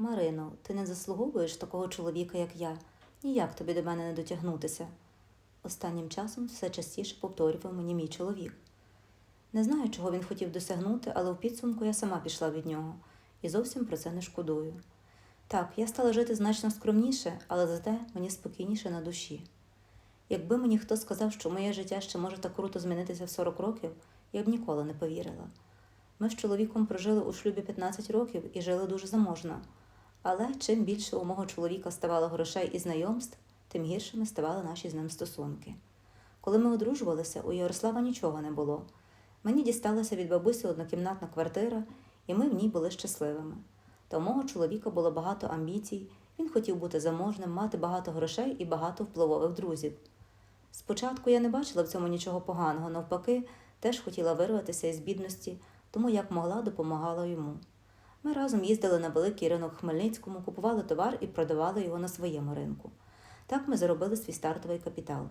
Марино, ти не заслуговуєш такого чоловіка, як я. Ніяк тобі до мене не дотягнутися. Останнім часом все частіше повторював мені мій чоловік. Не знаю, чого він хотів досягнути, але в підсумку я сама пішла від нього і зовсім про це не шкодую. Так, я стала жити значно скромніше, але зате мені спокійніше на душі. Якби мені хто сказав, що моє життя ще може так круто змінитися в 40 років, я б ніколи не повірила. Ми з чоловіком прожили у шлюбі 15 років і жили дуже заможно. Але чим більше у мого чоловіка ставало грошей і знайомств, тим гіршими ставали наші з ним стосунки. Коли ми одружувалися, у Ярослава нічого не було. Мені дісталася від бабусі однокімнатна квартира, і ми в ній були щасливими. Та у мого чоловіка було багато амбіцій, він хотів бути заможним, мати багато грошей і багато впливових друзів. Спочатку я не бачила в цьому нічого поганого, навпаки, теж хотіла вирватися із бідності, тому як могла допомагала йому. Ми разом їздили на великий ринок Хмельницькому, купували товар і продавали його на своєму ринку. Так ми заробили свій стартовий капітал.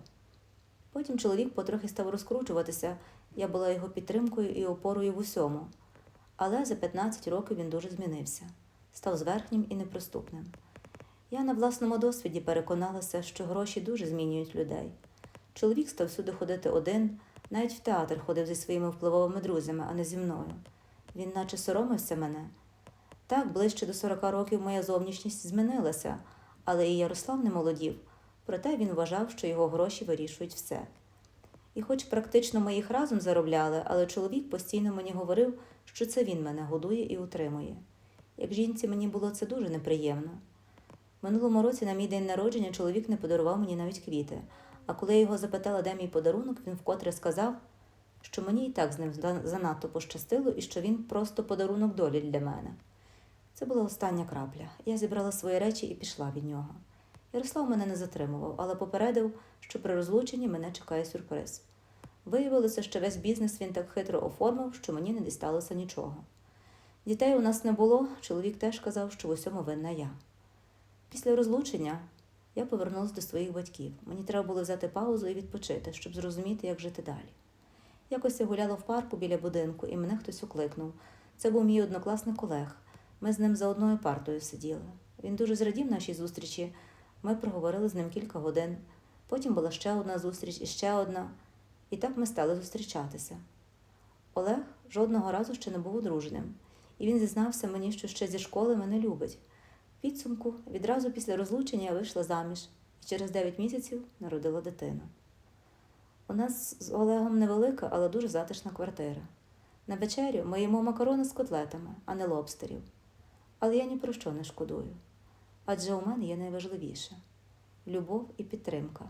Потім чоловік потрохи став розкручуватися, я була його підтримкою і опорою в усьому. Але за 15 років він дуже змінився, став зверхнім і неприступним. Я на власному досвіді переконалася, що гроші дуже змінюють людей. Чоловік став всюди ходити один, навіть в театр ходив зі своїми впливовими друзями, а не зі мною. Він наче соромився мене. Так, ближче до 40 років моя зовнішність змінилася, але і Ярослав не молодів, проте він вважав, що його гроші вирішують все. І хоч практично ми їх разом заробляли, але чоловік постійно мені говорив, що це він мене годує і утримує. Як жінці мені було це дуже неприємно. Минулому році на мій день народження чоловік не подарував мені навіть квіти, а коли я його запитала, де мій подарунок, він вкотре сказав, що мені і так з ним занадто пощастило і що він просто подарунок долі для мене. Це була остання крапля. Я зібрала свої речі і пішла від нього. Ярослав мене не затримував, але попередив, що при розлученні мене чекає сюрприз. Виявилося, що весь бізнес він так хитро оформив, що мені не дісталося нічого. Дітей у нас не було, чоловік теж казав, що в усьому винна я. Після розлучення я повернулася до своїх батьків. Мені треба було взяти паузу і відпочити, щоб зрозуміти, як жити далі. Якось я гуляла в парку біля будинку, і мене хтось укликнув. Це був мій однокласник Олег. Ми з ним за одною партою сиділи. Він дуже зрадів нашій зустрічі. Ми проговорили з ним кілька годин. Потім була ще одна зустріч і ще одна. І так ми стали зустрічатися. Олег жодного разу ще не був одруженим, і він зізнався мені, що ще зі школи мене любить. В підсумку відразу після розлучення я вийшла заміж і через 9 місяців народила дитину. У нас з Олегом невелика, але дуже затишна квартира. На вечерю ми їмо макарони з котлетами, а не лобстерів. Але я ні про що не шкодую. Адже у мене є найважливіше любов і підтримка,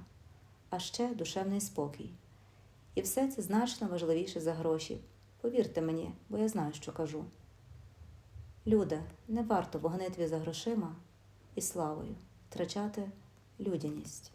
а ще душевний спокій. І все це значно важливіше за гроші. Повірте мені, бо я знаю, що кажу. Люда, не варто в гонитві за грошима і славою втрачати людяність.